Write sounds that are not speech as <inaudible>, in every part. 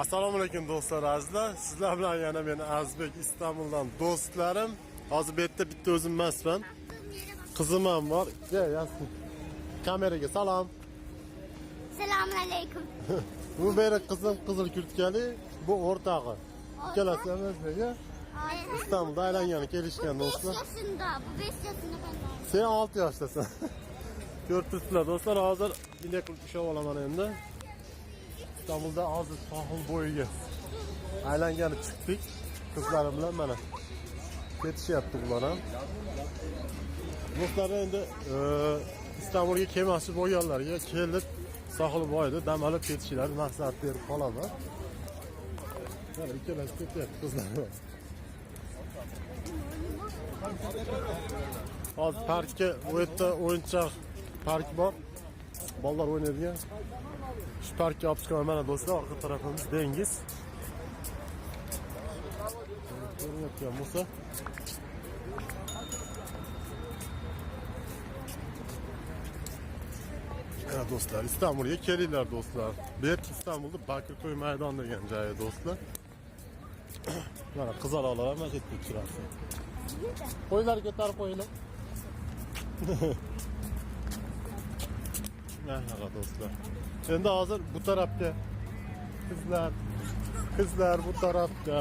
assalomu alaykum do'stlar azizlar sizlar bilan yana men azizbek istanbuldan do'stlarim hozir <laughs> bu yerda bitta o'zim emasman qizim ham bor Gel, yasmin kameraga salom aleyküm. bu beri qizim qizil kurtkali bu o'rtog'i ikkalasi emaslarga istanbulda aylangani kelishgan Bu 5 do'stlar. yaşında. Bu 5 yaşında ben de. sen 6 yoshdasan ko'rib turibsizlar do'stlar. Hozir qilib ushlab olaman endi istanbulda hozir sohil bo'yiga aylangani chiqdik qizlarim bilan mana ketishyapti bular ham do'stlar endi e, istanbulga kelmoqchi bo'lganlarga kelib sohil bo'yida dam olib ketishlarini maslahat berib qolaman mana ikkalasi ketyapti qizlarim hozir parkka u yerda o'yinchoq park bor bolalar o'ynaydigan olib chiqaman mana do'stlar orqa tarafimiz dengiz. Ko'rinayotgan bo'lsa Ya do'stlar istanbulga kelinglar do'stlar. Yer istanbulda bakirko'y maydon degan joyi do'stlar qizaloqlar ham mana shu yerda uchrashdi qo'ylar ko'tarib qo'yinglar Merhaba dostlar. Endi hozir bu tarafga qizlar qizlar bu tarafga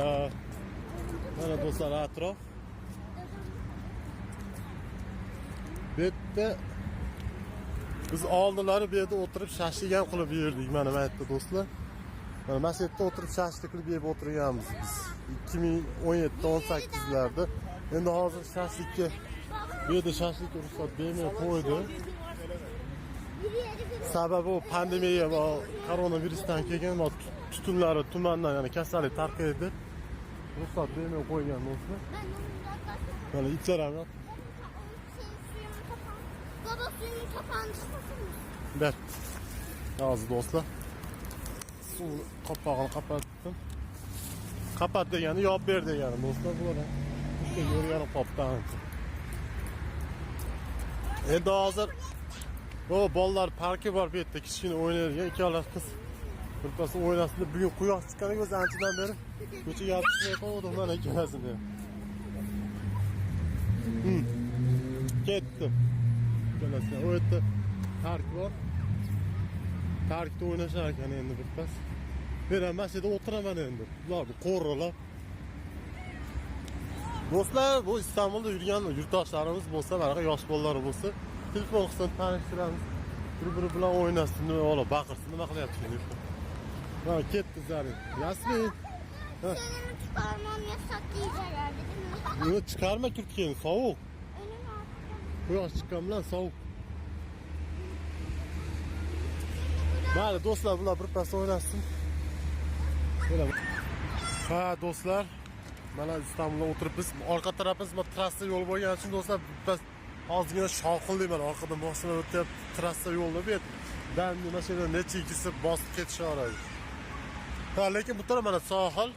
mana do'stlar atrof bu yerda biz oldinlari bu yerda o'tirib shashlik ham qilib yurdik mana bu yerda do'stlar mana mana shu yerda o'tirib shashlik qilib yeb o'tirganmiz biz 2017-18'lerde endi hozir shashlikka bu yerda shashlik ruxsat bermay sababi u pandemiya va koronavirusdan va tutunlari tumandan ya'ni kasallik tarqaydi ruxsat bermay qo'ygan uzaklaştım. mana ichar ham yo'q. Suyumun kapan. Baba suyumun kapağını çıkmasın mı? ber hozir do'stlar suvni qopqog'ini qapatdim qapat degani yopib ber degani do'stlar bular ham bitta yo'rganib qolibdi endi hozir bu bolalar parki bor bu yerda kichkina o'ynaydigan ikkala qiz birpasi o'ynasin deb bugun quyosh chiqqaniga o'zi anchadan beri. Ko'chaga olib chiqmay qoldim mana ikkalasini ketdim ikkalasi u yerda park bor parkda o'ynashar ekan endi birpas ham mana shu yerda o'tiraman endi bular bu qo'rg'ilab do'stlar bu istanbulda yurgan yurtdoshlarimiz bo'lsa manaqa yosh bolalar bo'lsa telefon qilsin tanishtiramiz bir biri bilan o'ynasin nima ola baqirsin nima deb mana ketdi zarin yasmin. Suyumun çıkarmam yasak diyecekler değil mi? kurtkani sovuq Önüne attım. quyosh chiqqan bilan sovuq mayli do'stlar bular birpas o'ynasin ha do'stlar. Mana istanbulda o'tiribmiz orqa tarafimiz trassa yo'l bo'lgani uchun do'stlar birpas ozgina shovqinli mana orqadan mashina o'tyapti trassa yo'lda bu yerda dandi mashina necha ikkisi bosib ketishaveradi ha lekin bu taraf mana sohil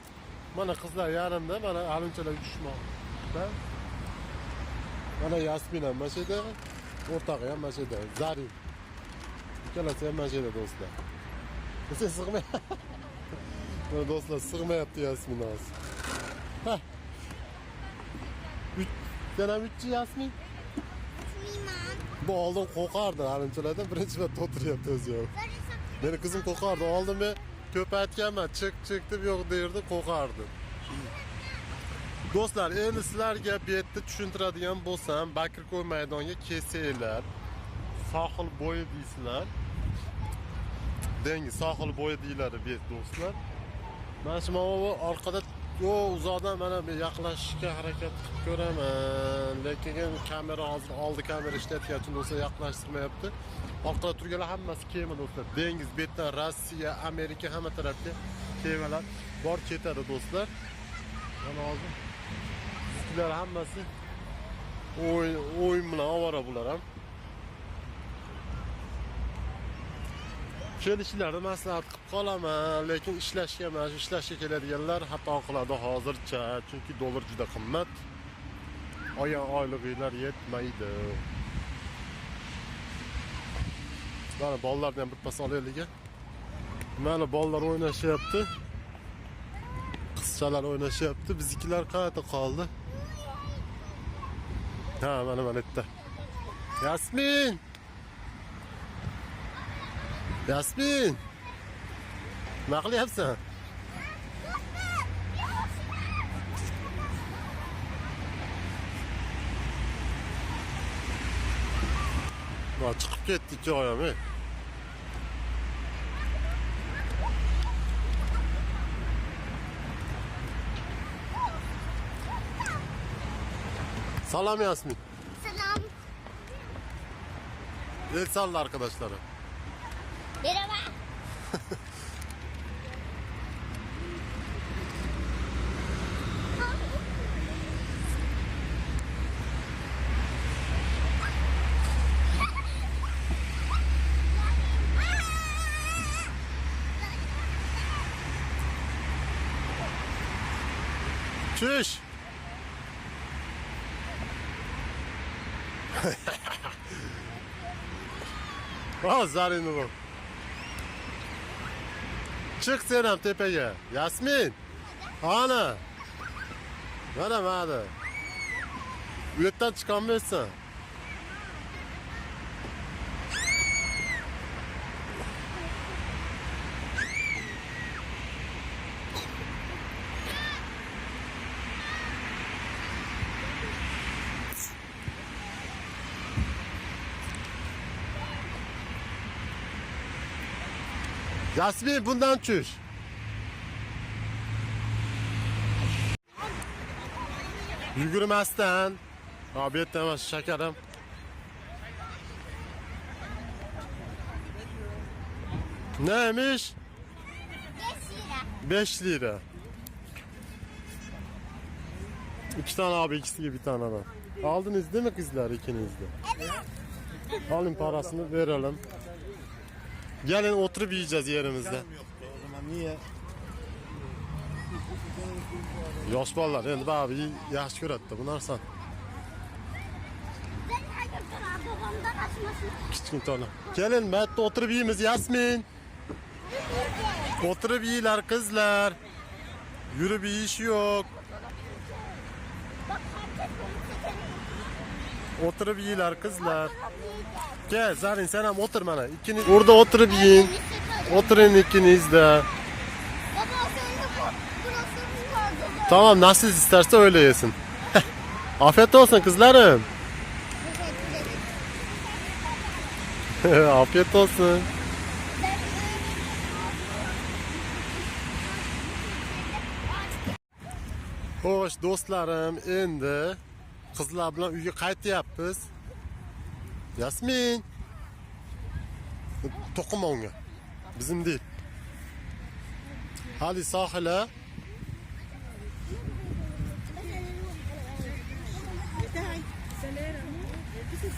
mana qizlar yarimda mana halinchalar tushmoqda mana yasmin ham mana shu yerda o'rtog'i ham mana shu yerda zarin ikkalasi ham mana shu yerda do'stlar. Sen sig'may mana do'stlar sig'mayapti yasmin hozir sen ham uchchi yasmin. Bu qo'rqardi halimchalardan birinchi marta o'tiryapti o'zi yo'q meni qizim qo'rqardi oldin men ko'p aytganman chiq chiq deb yo'q derdi qo'rqardi do'stlar endi sizlarga bu yerda tushuntiradigan bo'lsam bakirko'y maydonga kelsanglar sohil bo'yi deysizlar dengiz sohil bo'yi deyiladi bu yer do'stlar. Mana shu mana bu orqada yo uzoqdan mana men yaqinlashishga harakat qilib lekin kamera hozir oldi kamera uchun do'stlar yaqinlashtirmayapti orqada turganlar hammasi kema do'stlar. Dengiz bu yerdan rossiya amerika hamma tarafga kemalar bor ketadi do'stlar. Mana hozir ustilar hammasi o'yin bilan ovora bular ham kelishlarni maslahat qilib qolaman lekin ishlashga mana shu ishlashga keladiganlar xato qiladi hozircha chunki dollar juda qimmat oya oylig'inglar yetmaydi mana bolalarni ham birpas olaylik a mana bolalar o'ynashyapti Qizchalar o'ynashyapti. Biznikilar qayerda qoldi? Ha, mana mana yerda. Yasmin! Yasmin! Qilyapsan? Va chiqib ketdi ikki oyam. ey. Salam Yasmin. Selam. El salla arkadaşlara. Merhaba. Çüş. Ha zarini bu. Çık Senem tepeye. Yasmin. Ana. Mana. Bu yerden çıkamıyorsun. Yasmin bundan çüş. Yugurmasdan. Afiyet emas shakarim. Neymiş? 5 5 lira. lira. İki tane abi ikisi bir tane adam. Aldınız değil mi kızlar ikiniz de? Alın parasını verelim. Gelin oturup yiyeceğiz yerimizde. o zaman niye? Yosh bolalar endi abi yaxshi ko'radida bu narsani. Kichkintani. Kelin bu yerda o'tirib yeymiz Yasmin. O'tirib yeylar qizlar. Yurib yeyish yo'q. O'tirib yeylar qizlar. Gel Zarin sen ham o'tir mana. Ikkiniz orada o'tirib yiyin. O'tiring ikiniz de. Tamam nasıl isterse öyle yesin. <laughs> Afiyet olsun kızlarım. <laughs> Afiyet olsun. Xo'sh, do'stlarim, endi qizlar bilan uyga qaytyapmiz. Yasmin. To'qima unga. Bizim değil. Hadi sahile.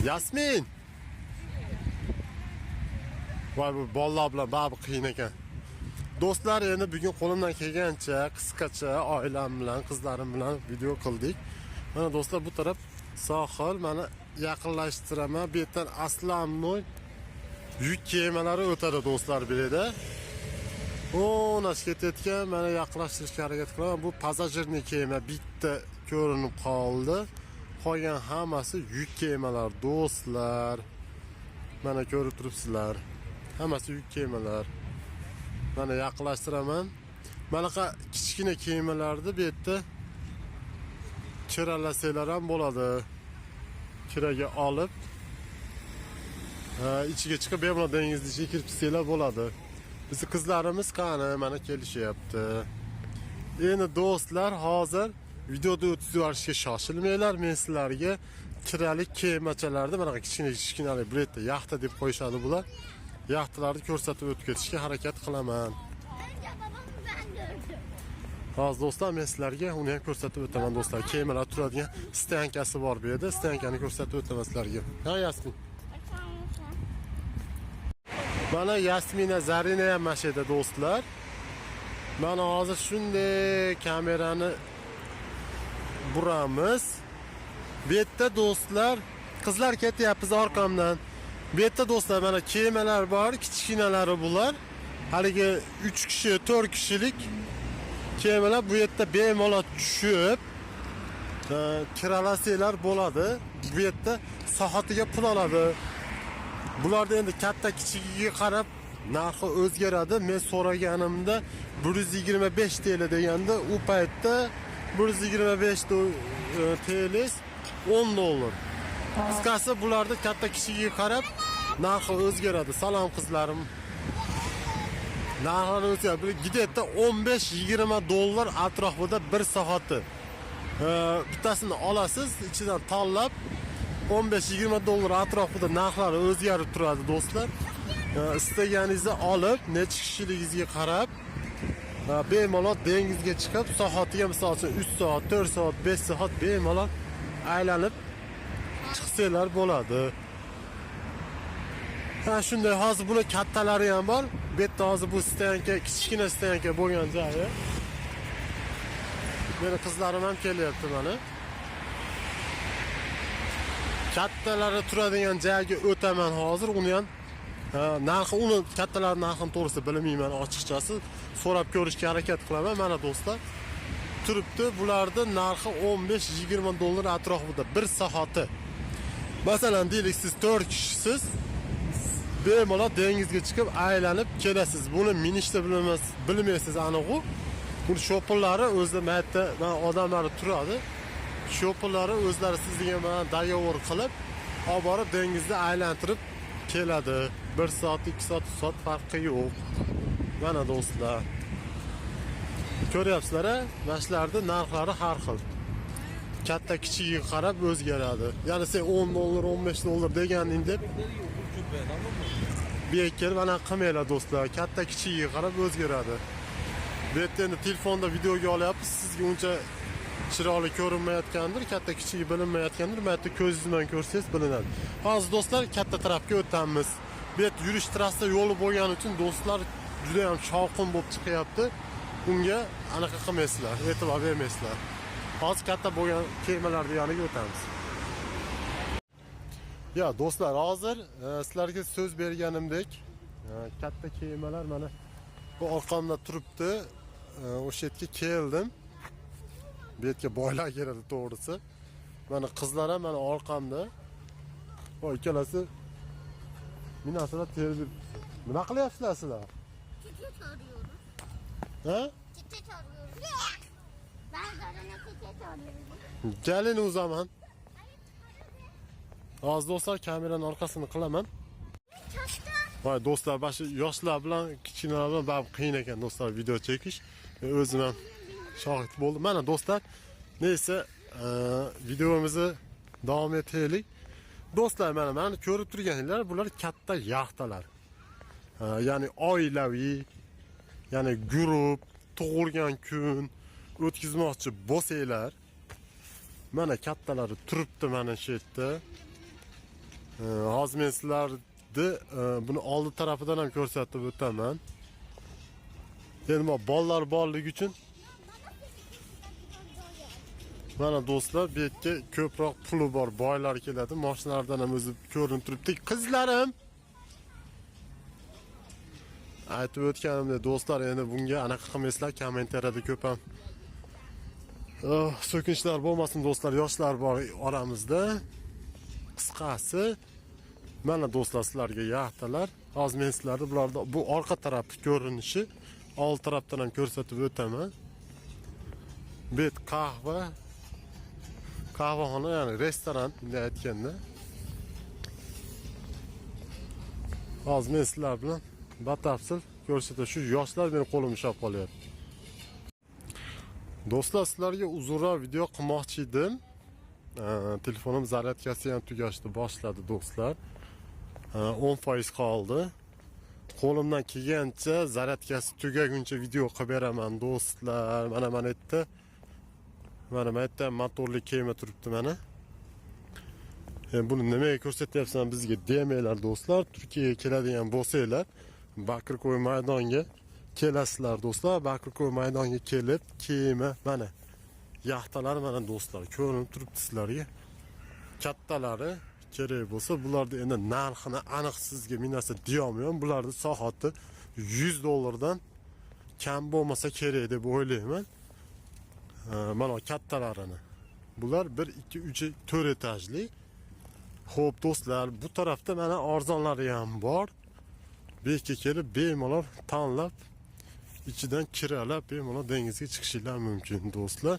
Yasmin. Voy bu bolalar bilan baribir qiyin ekan. Do'stlar, endi bugun qo'limdan kelgancha qisqacha oilam bilan, qizlarim bilan video qildik. Mana do'stlar bu taraf sohil, mana yaqinlashtiraman. Bu yerdan Aslannoy yuk kemalari o'tadi do'stlar bu yerda. O nasıl ketayotgan, mana yaqinlashtirishga harakat qilaman. Bu passajirniy kema bitta ko'rinib qoldi. Qolgan hammasi yuk kemalar do'stlar. Mana ko'rib turibsizlar. Hammasi yuk kemalar. Mana yaqinlashtiraman. Manaqa kichkina kemalarni bu yerda kiralasanglar ham bo'ladi. Kiraga olib ha, ichiga chiqib bemalol dengizni kirib tursanglar bo'ladi. Bizni qizlarimiz qani mana kelishyapti. Endi do'stlar, hozir videoda o'tkazib yuborishga shoshilmanglar. Men sizlarga kiralik kemachalarni mana kichkina kichkinalik bu yerda yaxta deb qo'yishadi bular. Yaxtalarni ko'rsatib o'tib ketishga harakat qilaman. Hozir do'stlar men sizlarga uni ham ko'rsatib o'taman do'stlar. Kemalar turadigan stankasi bor bu yerda. Stankani ko'rsatib o'taman sizlarga. Ha Yasmin. Mana Yasmina Zarina ham mana do'stlar. Mana hozir shunday kamerani buramiz. Bu yerda do'stlar, qizlar ketyapmiz orqamdan. Bu yerda do'stlar mana kemalar bor, kichkinalari bular. Haligi 3 kishi, 4 kishilik kemalar bu yerda bemalol tushib kiralasanglar bo'ladi bu yerda soatiga pul oladi bularda endi katta kichigiga qarab narxi o'zgaradi men so'raganimda 125 TL deganda u paytda 125 do- e, TL 10 dollar. Qisqasi bularda katta kishiga qarab narxi o'zgaradi salom qizlarim narxlari o'zgaradi gidetda 15-20 dollar atrofida bir soati Ee, bittasini olasiz ichidan tanlab 15-20 dollar atrofida narxlari o'zgarib turadi do'stlar. Ee, istaganingizni olib necha kishiligingizga qarab e, bemalol dengizga chiqib soatiga misol uchun 3 soat 4 soat 5 soat bemalol aylanib chiqsanglar bo'ladi ha shunday hozir buni kattalari ham bor bu yerda hozir bu stoyanka kichkina stoyanka bo'lgan joyi meni qizlarim ham kelyapti mana kattalari turadigan joyga o'taman hozir uni ham ha, narxi uni kattalar narxini to'g'risi bilmayman ochiqchasi so'rab ko'rishga harakat qilaman mana do'stlar. Turibdi bularni narxi 15-20 dollar atrofida bir soati masalan deylik siz 4 kishisiz bemalol dengizga chiqib aylanib kelasiz buni minishni bilmas bilmaysiz aniqu buni sho'pinlari o'zi mana yerda mana odamlari turadi sho'pinlari o'zlari sizga mana договор qilib olib borib dengizda aylantirib keladi bir soat ikki soat uch soat farqi yo'q mana do'stlar ko'ryapsizlar a mana shularni narxlari har xil katta kichigiga qarab o'zgaradi ya'ni sen 10 dollar 15 dollar deganing deb yerga kelib anaqa qilmanglar do'stlar. Katta kichigiga qarab o'zgaradi bu yerda endi telefonda videoga olyapmiz sizga uncha chiroyli ko'rinmayotgandir katta kichigi bilinmayotgandir bu yerda ko'zingiz bilan ko'rsangiz bilinadi hozir do'stlar katta tarafga o'tamiz bu yerda yurish trassa yo'li bo'lgani uchun do'stlar juda yam shovqin bo'lib chiqyapti unga anaqa qilmaysizlar e'tibor bermaysizlar hozir katta bo'lgan kemalarni yoniga o'tamiz Ya do'stlar hozir e, sizlarga so'z berganimdek e, katta kemalar mana bu orqamda turibdi E, o'sha yerga keldim bu yerga boylar keladi to'g'risi mana qizlar ham mana orqamda o ikkalasi minasizlar terib nima qilyapsizlar sizlar Çiçek arıyoruz. ha Çiçek arıyoruz. Ben zarına çiçek arıyorum. keling o zaman hozir do'stlar kamerani orqasini qilaman Çaşta. voy do'stlar mana shu yoshlar bilan kichkinalar bilan baribir do'stlar video chekish o'zim ham shohid bo'ldim do'stlar neyse e, videomizni davom etaylik do'stlar mana mana ko'rib turganinglar bular katta yaxtalar. E, ya'ni oilaviy ya'ni guruh tug'ilgan kun o'tkazmoqchi bo'lsanglar mana kattalari turibdi mana shu yerda E, hozir men sizlarni e, buni oldi tarafidan ham ko'rsatib o'taman endi bu bolalar borligi uchun mana do'stlar bu yerga ko'proq puli bor boylar keladi moshinalardan ham o'zi ko'rinib turibdi qizlarim aytib o'tganimdek do'stlar endi bunga anaqa qilmaysizlar kommentariyada ko'p ham oh, so'kinchlar bo'lmasin do'stlar yoshlar bor oramizda qisqasi mana do'stlar yaxtalar hozir men sizlarni bularni bu orqa tarafi ko'rinishi old tarafdan ham ko'rsatib o'taman bu qahva qahvaxona ya'ni restoran bunday aytganda hozir men sizlar bilan batafsil ko'rsatib shu yoshlar meni qo'lim ushlab qolyapti do'stlar sizlarga video qilmoqchi edim telefonim zaryadkasi ham tugashdi boshladi do'stlar 10 foiz qoldi qo'limdan kelgancha zaryadkasi tugaguncha video qilib beraman do'stlar. Mana mana yerda mana mana yerda ham motorli kema turibdi mana Endi buni nimaga ko'rsatyapsan bizga demanglar do'stlar. Turkiyaga keladigan bo'lsanglar bakirko'y maydonga kelasizlar do'stlar. Bakirko'y maydonga kelib kema mana yaxtalar mana do'stlar. Ko'rinib turibdi sizlarga kattalari kerak bo'lsa bularni endi narxini aniq sizga bir narsa deyolmayman. Bularni soati 100 dollardan kam bo'lmasa kerak deb o'ylayman. Mana kattalarini. Bular 1 2 3 4 etajli. Xo'p do'stlar bu tarafda mana arzonlari ham bor. Bu yerga kelib bemalol tanlab ichidan kiralab bemalol dengizga chiqishinglar mumkin do'stlar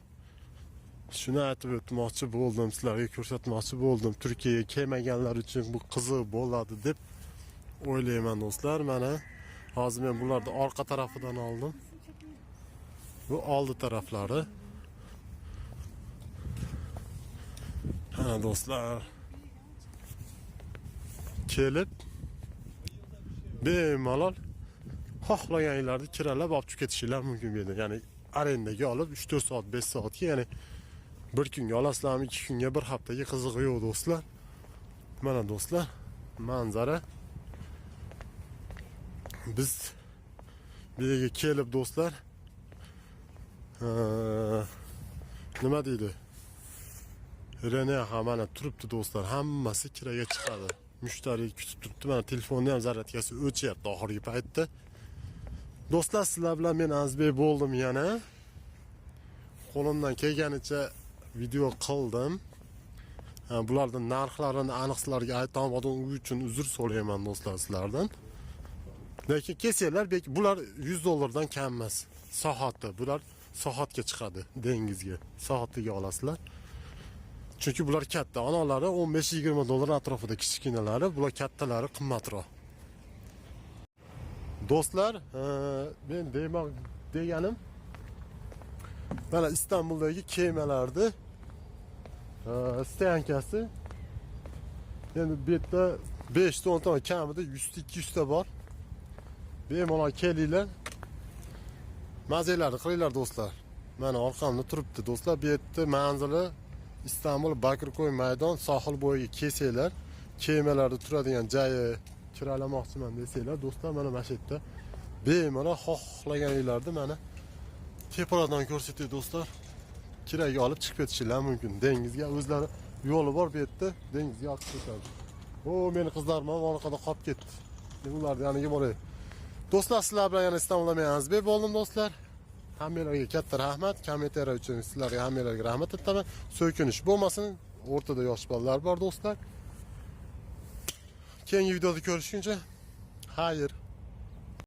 shuni aytib o'tmoqchi bo'ldim sizlarga ko'rsatmoqchi bo'ldim turkiyaga kelmaganlar uchun bu qiziq bo'ladi deb o'ylayman do'stlar. Mana hozir men bularni orqa tarafidan oldim bu oldi taraflari ha do'stlar. Kelib. Bemalol xohlaganinglarni kiralab olib chiqib ketishinglar mumkin bu yerda ya'ni arendaga olib 3-4 soat 5 soatga ya'ni bir kunga olasizlarmi ikki kunga bir haftaga qizig'i yo'q do'stlar. Mana do'stlar manzara biz bu yerga kelib do'stlar. Nima deydi? Ham mana turibdi do'stlar hammasi kiraga chiqadi mushtariy kutib turibdi mana telefonni ham zaryadkasi o'chyapti oxirgi paytda do'stlar sizlar bilan men azizbek bo'ldim yana qo'limdan kelganicha video qildim. Bularni narxlarini aniq sizlarga aytolmadim u uchun uzr so'rayman do'stlar sizlardan. Lekin kelsanglar bular 100 dollardan kam emas soati bular soatga chiqadi dengizga soatiga olasizlar. Chunki bular katta onalari 15-20 dollar atrofida kichkinalari bular kattalari qimmatroq. Do'stlar men demoq deganim mana istanbuldagi kemalarni stoyankasi endi bu yerda 5 ta 10 ta kamida 100 ta 200 ta bor bemalol kelinglar mazanglarni qilinglar do'stlar. Mana orqamda turibdi do'stlar. Bu yerda manzili istanbul bakirko'y maydon sohil bo'yiga kelsanglar kemalarda turadigan joyi kiralamoqchiman desanglar do'stlar mana mana shu yerda bemalol xohlaganinglarni mana tepalardan ko'rsatdik do'stlar kiraga olib chiqib ketishinglar mumkin dengizga o'zlari yo'li bor bu yerda dengizga olib ketadi o meni qizlarim ham orqada qolib ketdi ularni yoniga boray do'stlar sizlar bilan yana istanbulda men azizbek bo'ldim do'stlar. Hammanglarga katta rahmat kommentariy uchun sizlarga hammanglarga rahmat aytaman so'kinish bo'lmasin o'rtada yosh bolalar bor do'stlar. Keyingi videoda ko'rishguncha xayr